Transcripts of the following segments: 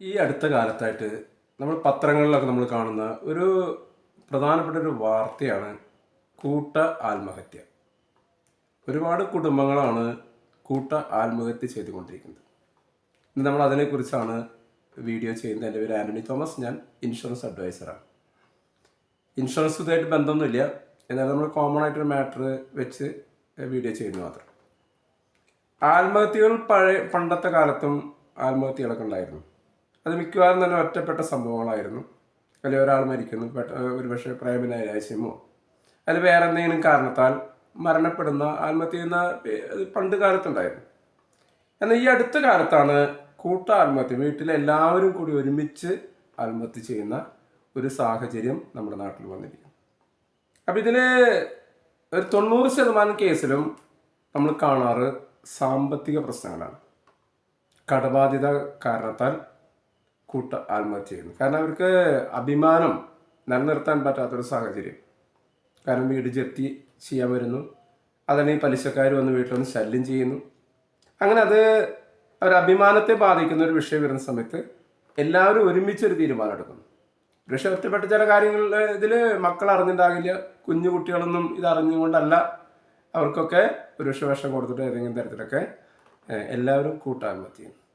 ഈ അടുത്ത കാലത്തായിട്ട് നമ്മൾ പത്രങ്ങളിലൊക്കെ നമ്മൾ കാണുന്ന ഒരു പ്രധാനപ്പെട്ട ഒരു വാർത്തയാണ് കൂട്ട ആത്മഹത്യ. ഒരുപാട് കുടുംബങ്ങളാണ് കൂട്ട ആത്മഹത്യ ചെയ്തുകൊണ്ടിരിക്കുന്നത്. ഇന്ന് നമ്മൾ അതിനെക്കുറിച്ചാണ് വീഡിയോ ചെയ്യുന്നത്. എന്റെ പേര് ആന്റണി തോമസ്. ഞാൻ ഇൻഷുറൻസ് അഡ്വൈസറാണ്. ഇൻഷുറൻസ് ഇതായിട്ട് ബന്ധമൊന്നുമില്ല. എന്നാൽ നമ്മൾ കോമൺ ആയിട്ടൊരു മാറ്റർ വെച്ച് വീഡിയോ ചെയ്യുന്നു മാത്രം. ആത്മഹത്യകൾ പഴയ പണ്ടത്തെ കാലത്തും ആത്മഹത്യകളൊക്കെ ഉണ്ടായിരുന്നു. അത് മിക്കവാറും തന്നെ ഒറ്റപ്പെട്ട സംഭവങ്ങളായിരുന്നു. അല്ലെങ്കിൽ ഒരാൾ മരിക്കുന്നു ഒരുപക്ഷെ ഒരു പക്ഷേ പ്രേമനൈരാശ്യമോ അല്ലെ വേറെ എന്തെങ്കിലും കാരണത്താൽ മരണപ്പെടുന്ന ആത്മഹത്യ ചെയ്യുന്ന പണ്ട് കാലത്തുണ്ടായിരുന്നു. എന്നാൽ ഈ അടുത്ത കാലത്താണ് കൂട്ട ആത്മഹത്യ വീട്ടിലെ എല്ലാവരും കൂടി ഒരുമിച്ച് ആത്മഹത്യ ചെയ്യുന്ന ഒരു സാഹചര്യം നമ്മുടെ നാട്ടിൽ വന്നിരിക്കുന്നു. അപ്പം ഇതിൽ ഒരു തൊണ്ണൂറ് ശതമാനം കേസിലും നമ്മൾ കാണാറ് സാമ്പത്തിക പ്രശ്നങ്ങളാണ്. കടബാധ്യത കാരണത്താൽ കൂട്ട ആത്മഹത്യ ചെയ്യുന്നു. കാരണം അവർക്ക് അഭിമാനം നിലനിർത്താൻ പറ്റാത്തൊരു സാഹചര്യം. കാരണം വീട് ജപ്തി ചെയ്യാൻ വരുന്നു. അതല്ലെങ്കിൽ പലിശക്കാർ വന്ന് വീട്ടിൽ വന്ന് ശല്യം ചെയ്യുന്നു. അങ്ങനെ അത് ഒരു അഭിമാനത്തെ ബാധിക്കുന്ന ഒരു വിഷയം വരുന്ന സമയത്ത് എല്ലാവരും ഒരുമിച്ചൊരു തീരുമാനം എടുക്കുന്നു. പക്ഷെ ഒറ്റപ്പെട്ട ചില കാര്യങ്ങളിൽ ഇതിൽ മക്കൾ അറിഞ്ഞിട്ടുണ്ടാകില്ല കുഞ്ഞു കുട്ടികളൊന്നും ഇത് അറിഞ്ഞുകൊണ്ടല്ല. അവർക്കൊക്കെ ഒരു വിഷം കൊടുത്തിട്ട് ഏതെങ്കിലും തരത്തിലൊക്കെ എല്ലാവരും കൂട്ടാൻ ചെയ്യുന്നു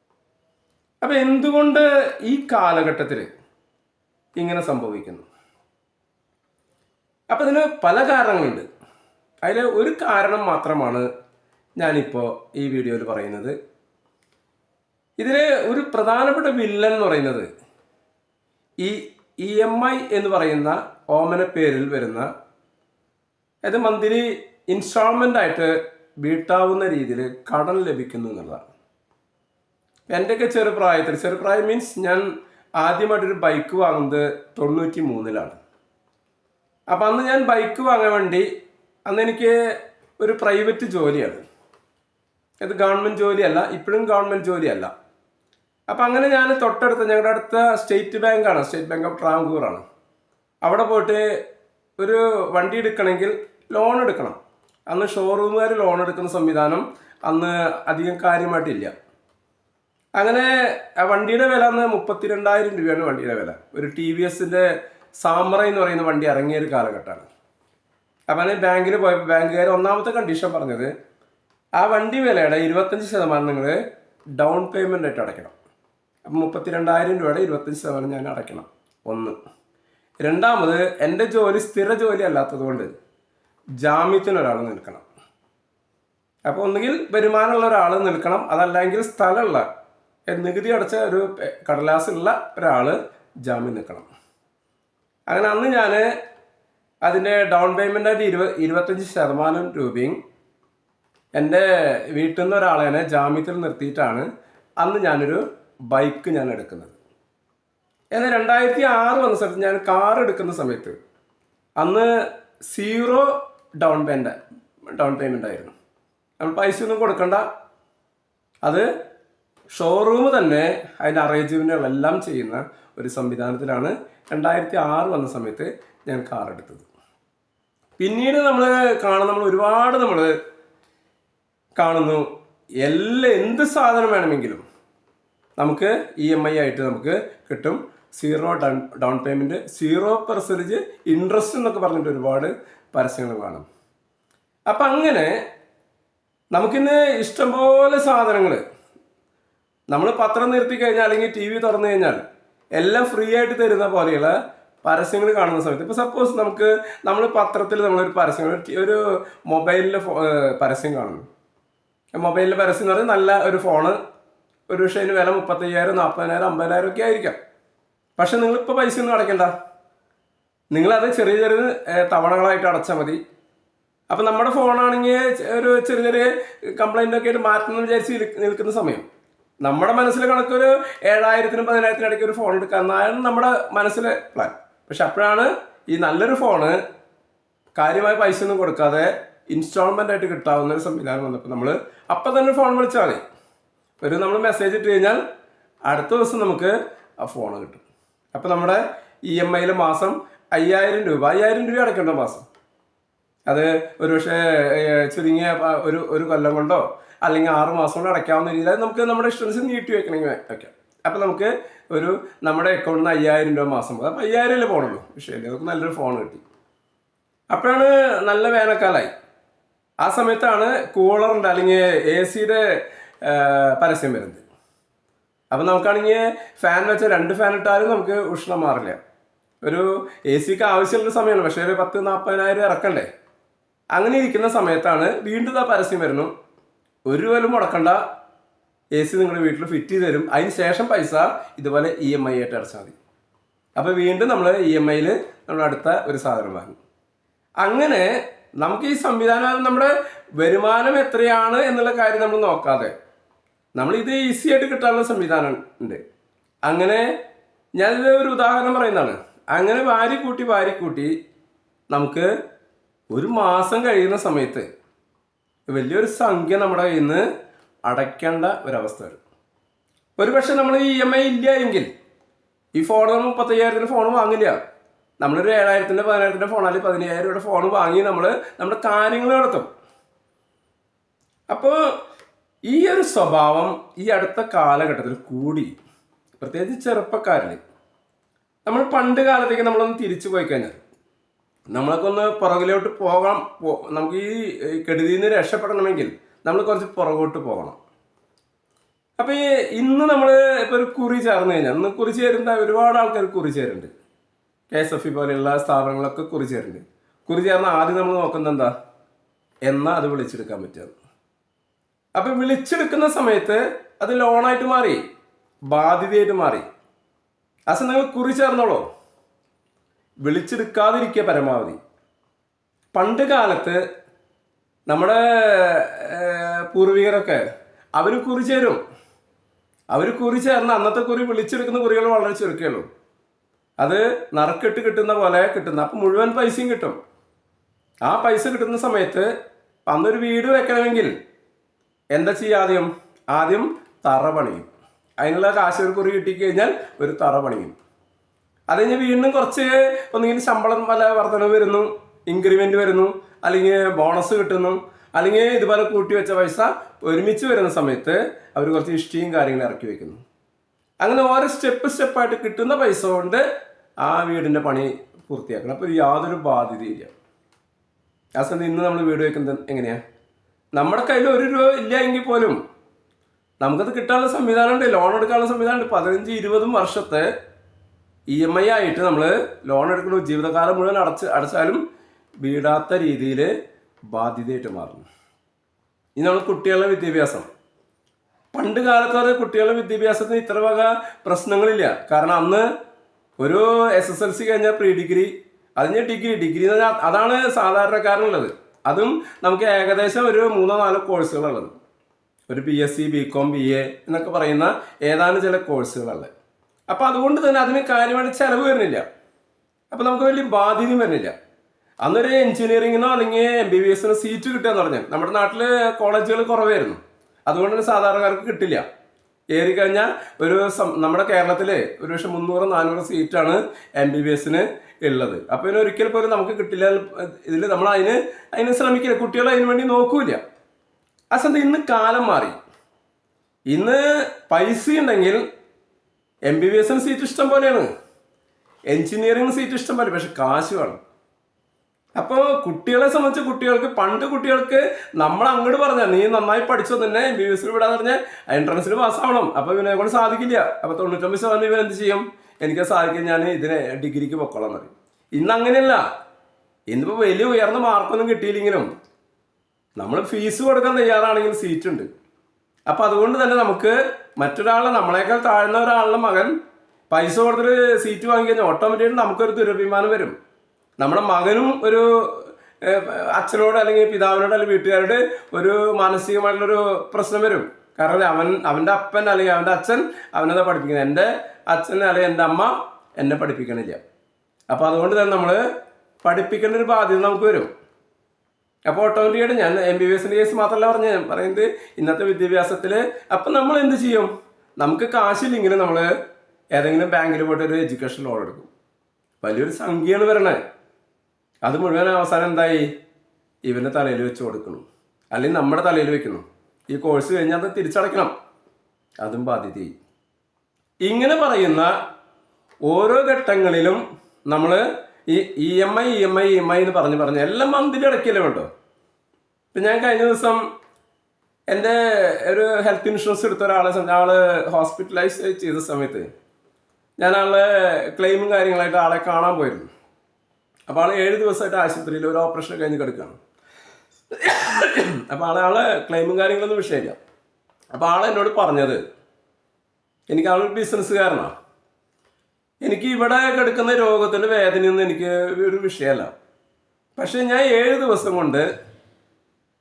അപ്പം എന്തുകൊണ്ട് ഈ കാലഘട്ടത്തിൽ ഇങ്ങനെ സംഭവിക്കുന്നു? അപ്പം ഇതിന് പല കാരണങ്ങളുണ്ട്. അതിൽ ഒരു കാരണം മാത്രമാണ് ഞാനിപ്പോൾ ഈ വീഡിയോയിൽ പറയുന്നത്. ഇതിൽ ഒരു പ്രധാനപ്പെട്ട വില്ലൻ എന്ന് പറയുന്നത് ഈ ഇ എം ഐ എന്ന് പറയുന്ന ഓമന പേരിൽ വരുന്ന അത് മന്ത്ലി ഇൻസ്റ്റാൾമെന്റ് ആയിട്ട് വീട്ടാവുന്ന രീതിയിൽ കടം ലഭിക്കുന്നു എന്നുള്ളതാണ്. എന്റെയൊക്കെ ചെറുപ്രായത്തിൽ ചെറുപ്രായം മീൻസ് ഞാൻ ആദ്യമായിട്ടൊരു ബൈക്ക് വാങ്ങുന്നത് തൊണ്ണൂറ്റി മൂന്നിലാണ് അപ്പം അന്ന് ഞാൻ ബൈക്ക് വാങ്ങാൻ വേണ്ടി അന്ന് എനിക്ക് ഒരു പ്രൈവറ്റ് ജോലിയാണ്. ഇത് ഗവൺമെന്റ് ജോലിയല്ല ഇപ്പോഴും ഗവൺമെന്റ് ജോലിയല്ല. അപ്പം അങ്ങനെ ഞാൻ തൊട്ടടുത്ത് ഞങ്ങളുടെ അടുത്ത സ്റ്റേറ്റ് ബാങ്കാണ് സ്റ്റേറ്റ് ബാങ്ക് ഓഫ് ട്രാങ്കൂറാണ് അവിടെ പോയിട്ട് ഒരു വണ്ടി എടുക്കണമെങ്കിൽ ലോൺ എടുക്കണം. അന്ന് ഷോറൂമുകാർ ലോൺ എടുക്കുന്ന സംവിധാനം അന്ന് അധികം കാര്യമായിട്ടില്ല. അങ്ങനെ ആ വണ്ടിയുടെ വില അന്ന് മുപ്പത്തിരണ്ടായിരം രൂപയാണ് വണ്ടിയുടെ വില. ഒരു ടി വി എസിന്റെ സാമറ എന്ന് പറയുന്ന വണ്ടി ഇറങ്ങിയ ഒരു കാലഘട്ടമാണ്. അപ്പം അങ്ങനെ ബാങ്കിൽ പോയപ്പോൾ ബാങ്കുകാർ ഒന്നാമത്തെ കണ്ടീഷൻ പറഞ്ഞത് ആ വണ്ടി വിലയുടെ ഇരുപത്തഞ്ച് ശതമാനം നിങ്ങൾ ഡൗൺ പേയ്മെന്റ് ആയിട്ട് അടയ്ക്കണം. അപ്പം മുപ്പത്തിരണ്ടായിരം രൂപയുടെ ഇരുപത്തഞ്ച് ശതമാനം ഞാൻ അടയ്ക്കണം. ഒന്ന്. രണ്ടാമത് എന്റെ ജോലി സ്ഥിര ജോലി അല്ലാത്തതുകൊണ്ട് ജാമ്യത്തിന് ഒരാൾ നിൽക്കണം. അപ്പോൾ ഒന്നുകിൽ വരുമാനമുള്ള ഒരാൾ നിൽക്കണം അതല്ലെങ്കിൽ സ്ഥലമുള്ള നികുതി അടച്ച ഒരു കടലാസുള്ള ഒരാൾ ജാമ്യം നിൽക്കണം. അങ്ങനെ അന്ന് ഞാൻ അതിന്റെ ഡൗൺ പേയ്മെന്റായിട്ട് ഇരുപ ഇരുപത്തഞ്ച് ശതമാനം രൂപയും എന്റെ വീട്ടിൽ നിന്ന് ഒരാളെ ജാമ്യത്തിൽ നിർത്തിയിട്ടാണ് അന്ന് ഞാനൊരു ബൈക്ക് ഞാൻ എടുക്കുന്നത്. എന്നാൽ രണ്ടായിരത്തി ആറ് വന്ന സ്ഥലത്ത് ഞാൻ കാർ എടുക്കുന്ന സമയത്ത് അന്ന് zero down payment down payment ആയിരുന്നു. നമ്മൾ പൈസ ഒന്നും കൊടുക്കണ്ട. അത് ഷോറൂം തന്നെ അതിന്റെ അറേഞ്ച്മെന്റുകളെല്ലാം ചെയ്യുന്ന ഒരു സംവിധാനത്തിലാണ് രണ്ടായിരത്തി ആറ് വന്ന സമയത്ത് ഞാൻ കാർ എടുത്തത്. പിന്നീട് നമ്മൾ കാണുന്ന നമ്മൾ ഒരുപാട് നമ്മൾ കാണുന്നു. എല്ലാ എന്ത് സാധനം വേണമെങ്കിലും നമുക്ക് ഇ എം ഐ ആയിട്ട് നമുക്ക് കിട്ടും. Zero down down payment zero percentage interest എന്നൊക്കെ പറഞ്ഞിട്ട് ഒരുപാട് പരസ്യങ്ങൾ കാണും. അപ്പം അങ്ങനെ നമുക്കിന്ന് ഇഷ്ടംപോലെ സാധനങ്ങൾ നമ്മൾ പത്രം നിർത്തി കഴിഞ്ഞാൽ അല്ലെങ്കിൽ ടി വി തുറന്നു കഴിഞ്ഞാൽ എല്ലാം ഫ്രീ ആയിട്ട് തരുന്ന പോലെയുള്ള പരസ്യങ്ങൾ കാണുന്ന സമയത്ത്. ഇപ്പോൾ സപ്പോസ് നമുക്ക് നമ്മൾ പത്രത്തിൽ നമ്മളൊരു പരസ്യം ഒരു മൊബൈലിലെ പരസ്യം കാണുന്നു മൊബൈലിലെ പരസ്യം എന്ന് പറഞ്ഞാൽ നല്ല ഒരു ഫോണ് ഒരു പക്ഷേ അതിന് വില മുപ്പത്തയ്യായിരം നാൽപ്പതിനായിരം അമ്പതിനായിരം ഒക്കെ ആയിരിക്കാം. പക്ഷെ നിങ്ങളിപ്പോൾ പൈസ ഒന്നും അടയ്ക്കണ്ട. നിങ്ങളത് ചെറിയ ചെറിയ തവണകളായിട്ട് അടച്ചാൽ മതി. അപ്പം നമ്മുടെ ഫോണാണെങ്കിൽ ഒരു ചെറിയ ചെറിയ കംപ്ലൈന്റ് ഒക്കെ ആയിട്ട് മാറ്റണം വിചാരിച്ച് നിൽക്കുന്ന സമയം. നമ്മുടെ മനസ്സിലെ കണക്കൊരു ഏഴായിരത്തിനും പതിനായിരത്തിനും ഇടയ്ക്ക് ഒരു ഫോൺ എടുക്കുക എന്നാണ് നമ്മുടെ മനസ്സിലെ പ്ലാൻ പക്ഷെ അപ്പോഴാണ് ഈ നല്ലൊരു ഫോണ് കാര്യമായ പൈസ ഒന്നും കൊടുക്കാതെ ഇൻസ്റ്റാൾമെന്റ് ആയിട്ട് കിട്ടാവുന്ന ഒരു സംവിധാനം വന്നപ്പോൾ നമ്മൾ അപ്പം തന്നെ ഫോൺ വിളിച്ചാൽ മതി. ഒരു നമ്മൾ മെസ്സേജ് ഇട്ട് കഴിഞ്ഞാൽ അടുത്ത ദിവസം നമുക്ക് ആ ഫോൺ കിട്ടും. അപ്പോൾ നമ്മുടെ ഇ എം ഐയിൽ മാസം അയ്യായിരം രൂപ അയ്യായിരം രൂപ അടയ്ക്കേണ്ട മാസം. അത് ഒരുപക്ഷെ ചുരുങ്ങിയ ഒരു ഒരു കൊല്ലം കൊണ്ടോ അല്ലെങ്കിൽ ആറ് മാസം കൊണ്ടോ അടയ്ക്കാവുന്ന രീതിയിൽ നമുക്ക് നമ്മുടെ ഇൻഷുറൻസ് നീട്ടി വെക്കണമെങ്കിൽ വെക്കാം. അപ്പം നമുക്ക് ഒരു നമ്മുടെ അക്കൗണ്ടിൽ നിന്ന് അയ്യായിരം രൂപ മാസം പോകും അപ്പോൾ അയ്യായിരം അല്ലേ പോകണുള്ളൂ പക്ഷേ നമുക്ക് നല്ലൊരു ഫോൺ കിട്ടി. അപ്പോഴാണ് നല്ല വേനൽക്കാലമായി ആ സമയത്താണ് കൂളറിന്റെ അല്ലെങ്കിൽ എ സിയുടെ പരസ്യം വരുന്നത്. അപ്പം നമുക്കാണെങ്കിൽ ഫാൻ വെച്ച രണ്ട് ഫാൻ ഇട്ടാലും നമുക്ക് ഉഷ്ണം മാറില്ല. ഒരു എ സിക്ക് ആവശ്യമുള്ള സമയമാണ് പക്ഷേ ഒരു പത്ത് നാൽപ്പതിനായിരം ഇറക്കണ്ടേ? അങ്ങനെ ഇരിക്കുന്ന സമയത്താണ് വീണ്ടും ആ പരസ്യം വരുന്നു. ഒരു രൂപ മുടക്കണ്ട എ സി നിങ്ങളുടെ വീട്ടിൽ ഫിറ്റ് ചെയ്ത് തരും. അതിന് ശേഷം പൈസ ഇതുപോലെ ഇ എം ഐ ആയിട്ട് അടച്ചാൽ മതി. അപ്പോൾ വീണ്ടും നമ്മൾ ഇ എം ഐയിൽ നമ്മൾ അടുത്ത ഒരു സാധനം വാങ്ങി. അങ്ങനെ നമുക്ക് ഈ സംവിധാനം നമ്മുടെ വരുമാനം എത്രയാണ് എന്നുള്ള കാര്യം നമ്മൾ നോക്കാതെ നമ്മൾ ഇത് ഈസി ആയിട്ട് കിട്ടാനുള്ള സംവിധാനം ഉണ്ട്. അങ്ങനെ ഞാനിത് ഒരു ഉദാഹരണം പറയുന്നതാണ്. അങ്ങനെ വാരി കൂട്ടി വാരി കൂട്ടി നമുക്ക് ഒരു മാസം കഴിയുന്ന സമയത്ത് വലിയൊരു സംഖ്യ നമ്മുടെ കയ്യിൽ നിന്ന് അടയ്ക്കേണ്ട ഒരവസ്ഥ വരും. ഒരു പക്ഷെ നമ്മൾ ഇ എം ഐ ഇല്ല എങ്കിൽ ഈ ഫോൺ നമ്മൾ മുപ്പത്തയ്യായിരത്തിന് ഫോൺ വാങ്ങില്ല. നമ്മളൊരു ഏഴായിരത്തിന്റെ പതിനായിരത്തിന്റെ ഫോൺ അല്ലെങ്കിൽ പതിനയ്യായിരം രൂപയുടെ ഫോൺ വാങ്ങി നമ്മൾ നമ്മുടെ കാര്യങ്ങൾ നടത്തും. അപ്പോൾ ഈ ഒരു സ്വഭാവം ഈ അടുത്ത കാലഘട്ടത്തിൽ കൂടി പ്രത്യേകിച്ച് ചെറുപ്പക്കാരിൽ നമ്മൾ പണ്ട് കാലത്തേക്ക് നമ്മളൊന്ന് തിരിച്ചു പോയി കഴിഞ്ഞാൽ നമ്മളൊക്കെ ഒന്ന് പുറകിലോട്ട് പോകാം. നമുക്ക് ഈ കെടുതിയിൽ നിന്ന് രക്ഷപ്പെടണമെങ്കിൽ നമ്മൾ കുറച്ച് പുറകോട്ട് പോകണം. അപ്പം ഈ ഇന്ന് നമ്മൾ ഇപ്പോൾ ഒരു കുറി ചേർന്ന് കഴിഞ്ഞാൽ ഇന്ന് കുറി ചേരുന്ന ഒരുപാട് ആൾക്കാർ കുറി ചേരുന്നുണ്ട് കെ എസ് എഫ് ഇ പോലെയുള്ള സ്ഥാപനങ്ങളൊക്കെ കുറി ചേരുന്നുണ്ട് കുറി ചേർന്ന ആദ്യം നമ്മൾ നോക്കുന്നത് എന്താ? എന്നാൽ അത് വിളിച്ചെടുക്കാൻ പറ്റുക. അപ്പം വിളിച്ചെടുക്കുന്ന സമയത്ത് അത് ലോണായിട്ട് മാറി ബാധ്യതയായിട്ട് മാറി. സമയം നിങ്ങൾ കുറി ചേർന്നോളൂ? വിളിച്ചെടുക്കാതിരിക്കുക പരമാവധി. പണ്ട് കാലത്ത് നമ്മുടെ പൂർവികരൊക്കെ അവർ കുറി ചേരും. അവർ കുറി ചേർന്ന് അന്നത്തെ കുറി വിളിച്ചെടുക്കുന്ന കുറികൾ വളരെ ചുരുക്കമുള്ളൂ അത് നറുക്കിട്ട് കിട്ടുന്ന പോലെ കിട്ടുന്ന അപ്പം മുഴുവൻ പൈസയും കിട്ടും. ആ പൈസ കിട്ടുന്ന സമയത്ത് അന്നൊരു വീട് വെക്കണമെങ്കിൽ എന്താ ചെയ്യുക ആദ്യം? ആദ്യം തറ പണിയും. അതിനുള്ള കാശ് ഒരു കുറി കിട്ടിക്കഴിഞ്ഞാൽ ഒരു തറ പണിയും. അത് കഴിഞ്ഞ് വീണ്ടും കുറച്ച് ഒന്നുകിൽ ശമ്പളം പല വർധനവ് വരുന്നു ഇൻക്രിമെന്റ് വരുന്നു അല്ലെങ്കിൽ ബോണസ് കിട്ടുന്നു അല്ലെങ്കിൽ ഇതുപോലെ കൂട്ടി വെച്ച പൈസ ഒരുമിച്ച് വരുന്ന സമയത്ത് അവർ കുറച്ച് ഇഷ്ടിയും കാര്യങ്ങളും ഇറക്കി വെക്കുന്നു. അങ്ങനെ ഓരോ സ്റ്റെപ്പ് സ്റ്റെപ്പായിട്ട് കിട്ടുന്ന പൈസ കൊണ്ട് ആ വീടിന്റെ പണി പൂർത്തിയാക്കണം. അപ്പോൾ യാതൊരു ബാധ്യതയില്ല. ആ സമയത്ത് ഇന്ന് നമ്മൾ വീട് വെക്കുന്നത് എങ്ങനെയാ? നമ്മുടെ കയ്യിൽ ഒരു രൂപ ഇല്ല എങ്കിൽ പോലും നമുക്കത് കിട്ടാനുള്ള സംവിധാനമുണ്ട് ലോൺ എടുക്കാനുള്ള സംവിധാനമുണ്ട് പതിനഞ്ച് ഇരുപതും വർഷത്തെ ഇ എം ഐ ആയിട്ട് നമ്മൾ ലോൺ എടുക്കുന്നു ജീവിതകാലം മുഴുവൻ അടച്ച് അടച്ചാലും വീടാത്ത രീതിയിൽ ബാധ്യതയായിട്ട് മാറുന്നു. ഇനി നമ്മൾ കുട്ടികളുടെ വിദ്യാഭ്യാസം. പണ്ട് കാലത്ത് കുട്ടികളുടെ വിദ്യാഭ്യാസത്തിന് ഇത്ര വക പ്രശ്നങ്ങളില്ല. കാരണം അന്ന് ഒരു എസ് എസ് എൽ സി കഴിഞ്ഞാൽ പ്രീ ഡിഗ്രി അതിന് ഡിഗ്രി ഡിഗ്രി എന്ന് പറഞ്ഞാൽ അതാണ് സാധാരണക്കാരനുള്ളത് അതും നമുക്ക് ഏകദേശം ഒരു മൂന്നോ നാലോ കോഴ്സുകളുള്ളത് ഒരു P S C B com B A എന്നൊക്കെ പറയുന്ന ഏതാനും ചില കോഴ്സുകളുള്ളത് അപ്പോൾ അതുകൊണ്ട് തന്നെ അതിന് കാര്യമായിട്ട് ചിലവ് വരുന്നില്ല. അപ്പോൾ നമുക്ക് വലിയ ബാധ്യതയും വരുന്നില്ല. അന്നൊരു എഞ്ചിനീയറിങ്ങിനോ അല്ലെങ്കിൽ എം ബി ബി എസിനോ സീറ്റ് കിട്ടുക എന്ന് പറഞ്ഞാൽ നമ്മുടെ നാട്ടിൽ കോളേജുകൾ കുറവായിരുന്നു. അതുകൊണ്ട് തന്നെ സാധാരണക്കാർക്ക് കിട്ടില്ല. ഏറി കഴിഞ്ഞാൽ ഒരു നമ്മുടെ കേരളത്തിലെ ഒരു പക്ഷെ മുന്നൂറ് നാനൂറ് സീറ്റാണ് എം ബി ബി എസിന് ഉള്ളത്. അപ്പോൾ ഇതിന് ഒരിക്കൽ പോലും നമുക്ക് കിട്ടില്ല. ഇതിൽ നമ്മൾ അതിന് അതിന് ശ്രമിക്കില്ല. കുട്ടികൾ അതിന് വേണ്ടി നോക്കൂല അസന്ത ഇന്ന് കാലം മാറി. ഇന്ന് പൈസ ഉണ്ടെങ്കിൽ എം ബി ബി എസിന് സീറ്റ് ഇഷ്ടം പോലെയാണ്. എഞ്ചിനീയറിംഗ് സീറ്റ് ഇഷ്ടം പോലെ പക്ഷെ കാശ് വേണം. അപ്പോൾ കുട്ടികളെ സംബന്ധിച്ച് കുട്ടികൾക്ക് പണ്ട് കുട്ടികൾക്ക് നമ്മൾ അങ്ങോട്ട് പറഞ്ഞാൽ നീ നന്നായി പഠിച്ചോ തന്നെ എം ബി ബി എസിൽ വിടാന്ന് പറഞ്ഞാൽ എൻട്രൻസിൽ പാസ്സാവണം അപ്പോൾ ഇവനെ കൊണ്ട് സാധിക്കില്ല. അപ്പോൾ തൊണ്ണൂറ്റൊമ്പത് ശതമാനം ഇവൻ എന്ത് ചെയ്യും? എനിക്ക് സാധിക്കും ഞാൻ ഇതിനെ ഡിഗ്രിക്ക് പൊക്കോളാം പറയും. ഇന്ന് അങ്ങനെയല്ല. ഇന്നിപ്പോൾ വലിയ ഉയർന്ന മാർക്കൊന്നും കിട്ടിയില്ലെങ്കിലും നമ്മൾ ഫീസ് കൊടുക്കാൻ തയ്യാറാണെങ്കിൽ സീറ്റ് ഉണ്ട് അപ്പം അതുകൊണ്ട് തന്നെ നമുക്ക് മറ്റൊരാളെ നമ്മളെക്കാൾ താഴ്ന്ന ഒരാളുടെ മകൻ പൈസ കൊടുത്തിട്ട് സീറ്റ് വാങ്ങി കഴിഞ്ഞാൽ ഓട്ടോമാറ്റിക്കലി നമുക്കൊരു ദുരഭിമാനം വരും. നമ്മുടെ മകനും ഒരു അച്ഛനോട് അല്ലെങ്കിൽ പിതാവിനോട് അല്ലെങ്കിൽ വീട്ടുകാരോട് ഒരു മാനസികമായിട്ടുള്ളൊരു പ്രശ്നം വരും. കാരണം അവൻ അവന്റെ അപ്പൻ അല്ലെങ്കിൽ അവന്റെ അച്ഛൻ അവനെന്താ പഠിപ്പിക്കുന്നത്? എന്റെ അച്ഛൻ അല്ലെങ്കിൽ എന്റെ അമ്മ എന്നെ പഠിപ്പിക്കണില്ല. അപ്പോൾ അതുകൊണ്ട് തന്നെ നമ്മൾ പഠിപ്പിക്കേണ്ട ഒരു ബാധ്യത നമുക്ക് വരും. അപ്പോൾ ഓട്ടോമാറ്റിക്കായിട്ട് ഞാൻ എം ബി ബി എസിന്റെ കേസ് മാത്രമല്ല പറഞ്ഞത്. പറയുന്നത് ഇന്നത്തെ വിദ്യാഭ്യാസത്തിൽ അപ്പം നമ്മൾ എന്ത് ചെയ്യും? നമുക്ക് കാശില്ലെങ്കിൽ നമ്മൾ ഏതെങ്കിലും ബാങ്കിൽ പോയിട്ട് ഒരു എഡ്യൂക്കേഷൻ ലോൺ എടുക്കും. വലിയൊരു സംഖ്യയാണ് വരണേ. അത് മുഴുവൻ അവസാനം എന്തായി? ഇവന്റെ തലയിൽ വെച്ച് കൊടുക്കണം. അല്ലെങ്കിൽ നമ്മുടെ തലയിൽ വെക്കണം ഈ കോഴ്സ് കഴിഞ്ഞാൽ അത് തിരിച്ചടയ്ക്കണം. അതും ബാധ്യതയായി. ഇങ്ങനെ പറയുന്ന ഓരോ ഘട്ടങ്ങളിലും നമ്മൾ ഈ E M I E M I E M I എന്ന് പറഞ്ഞ് പറഞ്ഞ് എല്ലാം മന്തിന്റെ ഇടയ്ക്കല്ലേ വേണ്ടോ? ഇപ്പം ഞാൻ കഴിഞ്ഞ ദിവസം എന്റെ ഒരു ഹെൽത്ത് ഇൻഷുറൻസ് എടുത്ത ഒരാളെ ആൾ ഹോസ്പിറ്റലൈസ് ചെയ്ത സമയത്ത് ഞാൻ ആളെ ക്ലെയിമും കാര്യങ്ങളായിട്ട് ആളെ കാണാൻ പോയിരുന്നു. അപ്പോൾ ആൾ ഏഴ് ദിവസമായിട്ട് ആശുപത്രിയിൽ ഒരു ഓപ്പറേഷൻ കഴിഞ്ഞ് കിടക്കുകയാണ് അപ്പോൾ ആളെ ആളെ ക്ലെയിമും കാര്യങ്ങളൊന്നും വിഷയമില്ല. അപ്പോൾ ആൾ എന്നോട് പറഞ്ഞത് എനിക്ക് ആളൊരു ബിസിനസ്സുകാരനാണ് എനിക്ക് ഇവിടെ കിടക്കുന്ന രോഗത്തിന്റെ വേദനയൊന്നും എനിക്ക് ഒരു വിഷയമല്ല. പക്ഷേ ഞാൻ ഏഴ് ദിവസം കൊണ്ട്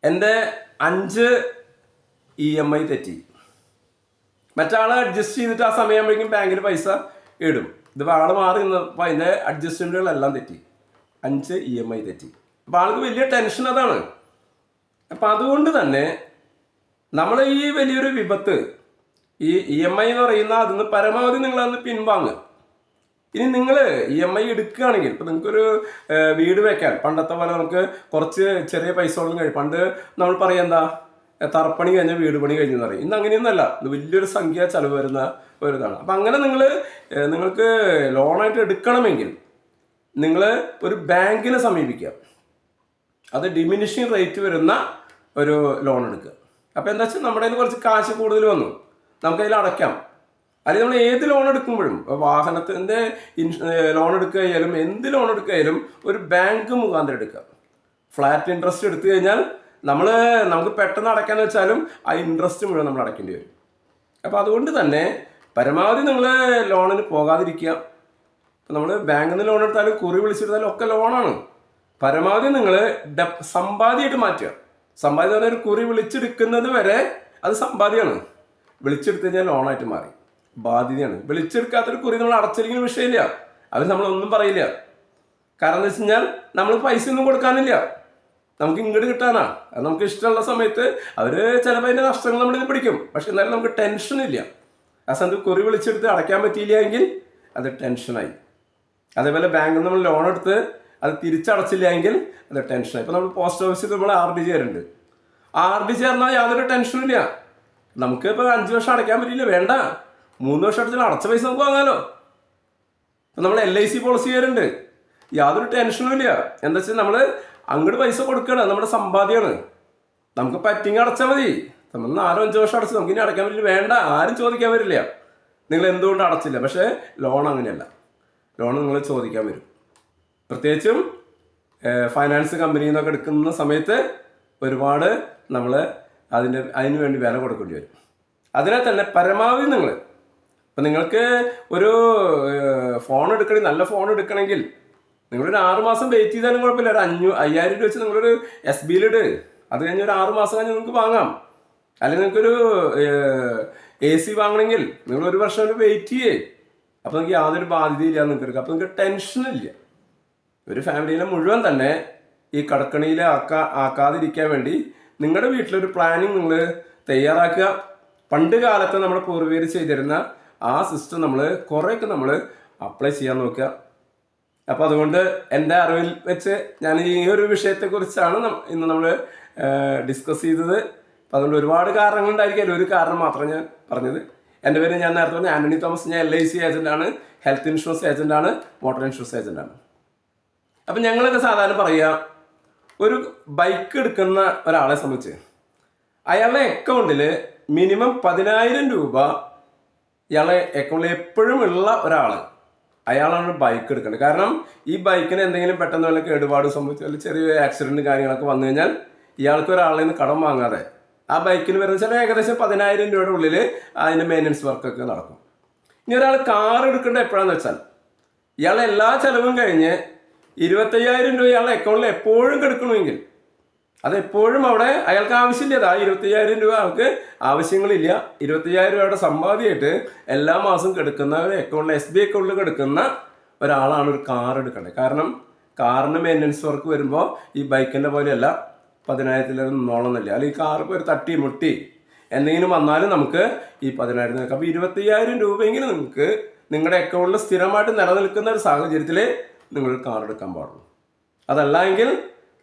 എന്റെ അഞ്ച് ഇ എം ഐ തെറ്റി. മറ്റാളെ അഡ്ജസ്റ്റ് ചെയ്തിട്ട് ആ സമയമാകുമ്പോഴേക്കും ബാങ്കിൽ പൈസ ഇടും. ഇതിപ്പോൾ ആൾ മാറി നിന്നപ്പോൾ അതിന്റെ അഡ്ജസ്റ്റ്മെന്റുകളെല്ലാം തെറ്റി. അഞ്ച് ഇ എം ഐ തെറ്റി. അപ്പോൾ ആൾക്ക് വലിയ ടെൻഷൻ അതാണ്. അപ്പം അതുകൊണ്ട് തന്നെ നമ്മൾ ഈ വലിയൊരു വിപത്ത് ഈ ഇ എം ഐ എന്ന് പറയുന്ന അതിന് പരമാവധി നിങ്ങളന്ന് പിൻവാങ്ങുക ഇനി നിങ്ങൾ ഇ എം ഐ എടുക്കുകയാണെങ്കിൽ ഇപ്പം നിങ്ങൾക്കൊരു വീട് വെക്കാൻ പണ്ടത്തെ പോലെ നമുക്ക് കുറച്ച് ചെറിയ പൈസ ഉള്ളതും കഴിയും. പണ്ട് നമ്മൾ പറയാം എന്താ തറപ്പണി കഴിഞ്ഞ വീട് പണി കഴിഞ്ഞെന്ന് പറയും. ഇന്ന് അങ്ങനെയൊന്നുമല്ല. ഇത് വലിയൊരു സംഖ്യ ചിലവ് വരുന്ന ഒരു ഇതാണ്. അപ്പം അങ്ങനെ നിങ്ങൾ നിങ്ങൾക്ക് ലോണായിട്ട് എടുക്കണമെങ്കിൽ നിങ്ങൾ ഒരു ബാങ്കിനെ സമീപിക്കുക. അത് ഡിമിനിഷിങ് റേറ്റ് വരുന്ന ഒരു ലോൺ എടുക്കുക. അപ്പോൾ എന്താ വെച്ചാൽ നമ്മുടെ കയ്യിൽ കുറച്ച് കാശ് കൂടുതൽ വന്നു. നമുക്കതിൽ അടയ്ക്കാം. അല്ലെങ്കിൽ നമ്മൾ ഏത് ലോൺ എടുക്കുമ്പോഴും വാഹനത്തിന്റെ ലോൺ എടുക്കുകയായാലും എന്ത് ലോൺ എടുക്കുകയായാലും ഒരു ബാങ്ക് മുഖാന്തരം എടുക്കുക. ഫ്ലാറ്റ് ഇൻട്രസ്റ്റ് എടുത്തു കഴിഞ്ഞാൽ നമ്മൾ നമുക്ക് പെട്ടെന്ന് അടയ്ക്കാന്ന് വെച്ചാലും ആ ഇൻട്രസ്റ്റ് മുഴുവൻ നമ്മൾ അടയ്ക്കേണ്ടി വരും. അപ്പോൾ അതുകൊണ്ട് തന്നെ പരമാവധി നിങ്ങൾ ലോണിന് പോകാതിരിക്കുക. ഇപ്പം നമ്മൾ ബാങ്കിൽ നിന്ന് ലോൺ എടുത്താലും കുറി വിളിച്ചെടുത്താലും ഒക്കെ ലോണാണ് പരമാവധി നിങ്ങൾ ഡെപ് സമ്പാദ്യമായിട്ട് മാറ്റുക. സമ്പാദ്യം ഒരു കുറി വിളിച്ചെടുക്കുന്നത് വരെ അത് സമ്പാദ്യമാണ്. വിളിച്ചെടുത്ത് കഴിഞ്ഞാൽ ലോണായിട്ട് മാറി. ബാധ്യതയാണ്. വിളിച്ചെടുക്കാത്തൊരു കുറി നമ്മൾ അടച്ചില്ലെങ്കിൽ വിഷയമില്ല. അവർ നമ്മളൊന്നും പറയില്ല. കാരണം എന്ന് വെച്ച് കഴിഞ്ഞാൽ നമ്മൾ പൈസ ഒന്നും കൊടുക്കാനില്ല. നമുക്ക് ഇങ്ങോട്ട് കിട്ടാനാ. അത് നമുക്ക് ഇഷ്ടമുള്ള സമയത്ത് അവർ ചിലപ്പോൾ അതിന്റെ നഷ്ടങ്ങൾ നമ്മളിൽ പിടിക്കും. പക്ഷെ എന്നാലും നമുക്ക് ടെൻഷനില്ല ആ സമയത്ത് കുറി വിളിച്ചെടുത്ത് അടയ്ക്കാൻ പറ്റിയില്ല എങ്കിൽ അത് ടെൻഷനായി അതേപോലെ ബാങ്കിൽ നമ്മൾ ലോൺ എടുത്ത് അത് തിരിച്ചടച്ചില്ല എങ്കിൽ അത് ടെൻഷനായി ഇപ്പോൾ നമ്മൾ പോസ്റ്റ് ഓഫീസിൽ നമ്മൾ ആർ ഡി ചേരുന്നുണ്ട് ആർ ഡി ചേർന്നാൽ യാതൊരു ടെൻഷനും ഇല്ല. നമുക്ക് ഇപ്പോൾ അഞ്ച് വർഷം അടയ്ക്കാൻ പറ്റില്ല വേണ്ട. മൂന്ന് വർഷത്തിൽ അടച്ച പൈസ നമുക്ക് വാങ്ങാലോ? നമ്മൾ എൽ ഐ സി പോളിസി ചെയ്യുന്നുണ്ട് യാതൊരു ടെൻഷനും ഇല്ല. എന്താ വെച്ചാൽ നമ്മൾ അങ്ങോട്ട് പൈസ കൊടുക്കുകയാണ് നമ്മുടെ സമ്പാദ്യമാണ് നമുക്ക് പറ്റിങ്ങി അടച്ചാൽ മതി. നമ്മൾ നാലോ അഞ്ചോ വർഷം അടച്ച് നമുക്ക് ഇനി അടയ്ക്കാൻ പറ്റില്ല. വേണ്ട. ആരും ചോദിക്കാൻ വരില്ല. നിങ്ങൾ എന്തുകൊണ്ട് അടച്ചില്ല? പക്ഷേ ലോൺ അങ്ങനെയല്ല. ലോൺ നിങ്ങൾ ചോദിക്കാൻ വരും. പ്രത്യേകിച്ചും ഫൈനാൻസ് കമ്പനിയിൽ നിന്നൊക്കെ എടുക്കുന്ന സമയത്ത് ഒരുപാട് നമ്മൾ അതിന്റെ അതിന് വേണ്ടി വില കൊടുക്കേണ്ടി വരും. അതിനെ തന്നെ പരമാവധി നിങ്ങൾ ഇപ്പം നിങ്ങൾക്ക് ഒരു ഫോൺ എടുക്കണമെങ്കിൽ നല്ല ഫോൺ എടുക്കണമെങ്കിൽ നിങ്ങളൊരു ആറ് മാസം വെയിറ്റ് ചെയ്താലും കുഴപ്പമില്ല. ഒരു അഞ്ഞൂ അയ്യായിരം രൂപ വെച്ച് നിങ്ങളൊരു എസ് ബിയിലിട് അത് കഴിഞ്ഞ് ഒരു ആറ് മാസം കഴിഞ്ഞ് നിങ്ങൾക്ക് വാങ്ങാം. അല്ലെങ്കിൽ നിങ്ങൾക്കൊരു എ സി വാങ്ങണമെങ്കിൽ നിങ്ങൾ ഒരു വർഷം ഒരു വെയിറ്റ് ചെയ്യേ. അപ്പോൾ നിങ്ങൾക്ക് യാതൊരു ബാധ്യതയില്ല നിങ്ങൾക്ക് എടുക്കാം. അപ്പോൾ നിങ്ങൾക്ക് ടെൻഷനില്ല ഒരു ഫാമിലിയിലെ മുഴുവൻ തന്നെ ഈ കടക്കണിയിൽ ആക്കാ ആക്കാതിരിക്കാൻ വേണ്ടി നിങ്ങളുടെ വീട്ടിലൊരു പ്ലാനിങ് നിങ്ങൾ തയ്യാറാക്കുക. പണ്ട് കാലത്ത് നമ്മുടെ പൂർവീകർ ചെയ്തിരുന്ന ആ സിസ്റ്റം നമ്മൾ കുറേയൊക്കെ നമ്മൾ അപ്ലൈ ചെയ്യാൻ നോക്കുക. അപ്പോൾ അതുകൊണ്ട് എന്റെ അറിവിൽ വെച്ച് ഞാൻ ഈ ഒരു വിഷയത്തെക്കുറിച്ചാണ് ഇന്ന് നമ്മൾ ഡിസ്കസ് ചെയ്തത്. അപ്പോൾ അതുകൊണ്ട് ഒരുപാട് കാരണങ്ങളുണ്ടായിരിക്കും ഒരു കാരണം മാത്രം ഞാൻ പറഞ്ഞത്. എന്റെ പേര് ഞാൻ നേരത്തെ പറഞ്ഞു ആന്റണി തോമസ്. ഞാൻ എൽ ഐ സി ഏജന്റാണ് ഹെൽത്ത് ഇൻഷുറൻസ് ഏജന്റാണ് മോട്ടോർ ഇൻഷുറൻസ് ഏജന്റാണ് അപ്പം ഞങ്ങളൊക്കെ സാധാരണ പറയുക ഒരു ബൈക്ക് എടുക്കുന്ന ഒരാളെ സംബന്ധിച്ച് അയാളുടെ അക്കൗണ്ടിൽ മിനിമം പതിനായിരം രൂപ ഇയാളെ അക്കൗണ്ടിൽ എപ്പോഴും ഉള്ള ഒരാൾ അയാളാണ് ബൈക്ക് എടുക്കേണ്ടത് കാരണം ഈ ബൈക്കിന് എന്തെങ്കിലും പെട്ടെന്ന് വല്ല കേടുപാട് സംഭവിച്ചു അല്ലെങ്കിൽ ചെറിയ ആക്സിഡന്റ് കാര്യങ്ങളൊക്കെ വന്നു കഴിഞ്ഞാൽ ഇയാൾക്ക് ഒരാളിൽ നിന്ന് കടം വാങ്ങാതെ ആ ബൈക്കിന് വരുന്ന ചില ഏകദേശം പതിനായിരം രൂപയുടെ ഉള്ളിൽ അതിന്റെ മെയിന്റനൻസ് വർക്കൊക്കെ നടക്കും. ഇനി ഒരാൾ കാർ എടുക്കേണ്ടത് എപ്പോഴാണെന്ന് വെച്ചാൽ ഇയാളെ എല്ലാ ചിലവും കഴിഞ്ഞ് ഇരുപത്തയ്യായിരം രൂപ ഇയാളുടെ അക്കൗണ്ടിൽ എപ്പോഴും കിടക്കണമെങ്കിൽ അത് എപ്പോഴും അവിടെ അയാൾക്ക് ആവശ്യമില്ല ആ ഇരുപത്തയ്യായിരം രൂപ ആൾക്ക് ആവശ്യങ്ങളില്ല. ഇരുപത്തയ്യായിരം രൂപയുടെ സമ്പാദ്യമായിട്ട് എല്ലാ മാസവും കിടക്കുന്ന ഒരു അക്കൗണ്ടിൽ എസ് ബി അക്കൗണ്ടിൽ കിടക്കുന്ന ഒരാളാണ് ഒരു കാർ എടുക്കേണ്ടത്. കാരണം കാറിന് മെയിന്റനൻസ് വർക്ക് വരുമ്പോൾ ഈ ബൈക്കിന്റെ പോലെയല്ല പതിനായിരത്തിലൊന്നും നിന്നോളന്നില്ല അല്ലെങ്കിൽ കാർ ഇപ്പോൾ ഒരു തട്ടി മുട്ടി എന്തെങ്കിലും വന്നാലും നമുക്ക് ഈ പതിനായിരം നിൽക്കാം അപ്പോൾ ഇരുപത്തയ്യായിരം രൂപയെങ്കിലും നിങ്ങൾക്ക് നിങ്ങളുടെ അക്കൗണ്ടിൽ സ്ഥിരമായിട്ട് നിലനിൽക്കുന്ന ഒരു സാഹചര്യത്തിൽ നിങ്ങൾ കാർ എടുക്കാൻ പാടുള്ളൂ. അതല്ല എങ്കിൽ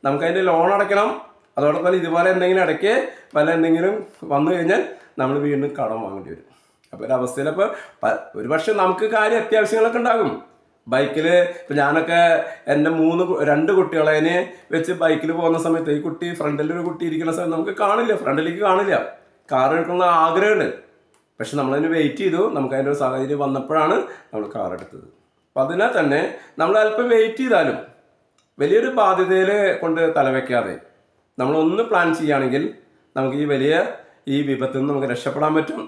നമുക്കതിന്റെ ലോൺ അടയ്ക്കണം. അതോടൊപ്പം ഇതുപോലെ എന്തെങ്കിലും ഇടയ്ക്ക് വല്ല എന്തെങ്കിലും വന്നു കഴിഞ്ഞാൽ നമ്മൾ വീണ്ടും കടം വാങ്ങേണ്ടി വരും. അപ്പോൾ ഒരു അവസ്ഥയിലപ്പോൾ ഒരു പക്ഷെ നമുക്ക് കാര്യം അത്യാവശ്യങ്ങളൊക്കെ ഉണ്ടാകും. ബൈക്കിൽ ഇപ്പം ഞാനൊക്കെ എന്റെ മൂന്ന് രണ്ട് കുട്ടികളതിനെ വെച്ച് ബൈക്കിൽ പോകുന്ന സമയത്ത് ഈ കുട്ടി ഫ്രണ്ടിൽ ഒരു കുട്ടി ഇരിക്കുന്ന സമയത്ത് നമുക്ക് കാണില്ല. ഫ്രണ്ടിലേക്ക് കാണില്ല. കാർ എടുക്കുന്ന ആഗ്രഹമുണ്ട്. പക്ഷെ നമ്മളതിന് വെയിറ്റ് ചെയ്തു. നമുക്ക് അതിന്റെ ഒരു സാഹചര്യം വന്നപ്പോഴാണ് നമ്മൾ കാർ എടുത്തത്. അപ്പം അതിനാൽ തന്നെ നമ്മൾ അല്പം വെയിറ്റ് ചെയ്താലും വലിയൊരു ബാധ്യതയിൽ കൊണ്ട് തലവെക്കാതെ നമ്മളൊന്ന് പ്ലാൻ ചെയ്യുകയാണെങ്കിൽ നമുക്ക് ഈ വലിയ ഈ വിപത്തിൽ നിന്ന് നമുക്ക് രക്ഷപ്പെടാൻ പറ്റും.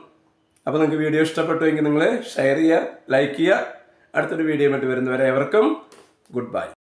അപ്പോൾ നിങ്ങൾക്ക് വീഡിയോ ഇഷ്ടപ്പെട്ടുവെങ്കിൽ നിങ്ങൾ ഷെയർ ചെയ്യുക ലൈക്ക് ചെയ്യുക. അടുത്തൊരു വീഡിയോ ആയിട്ട് വരുന്നവരെ എവർക്കും ഗുഡ് ബൈ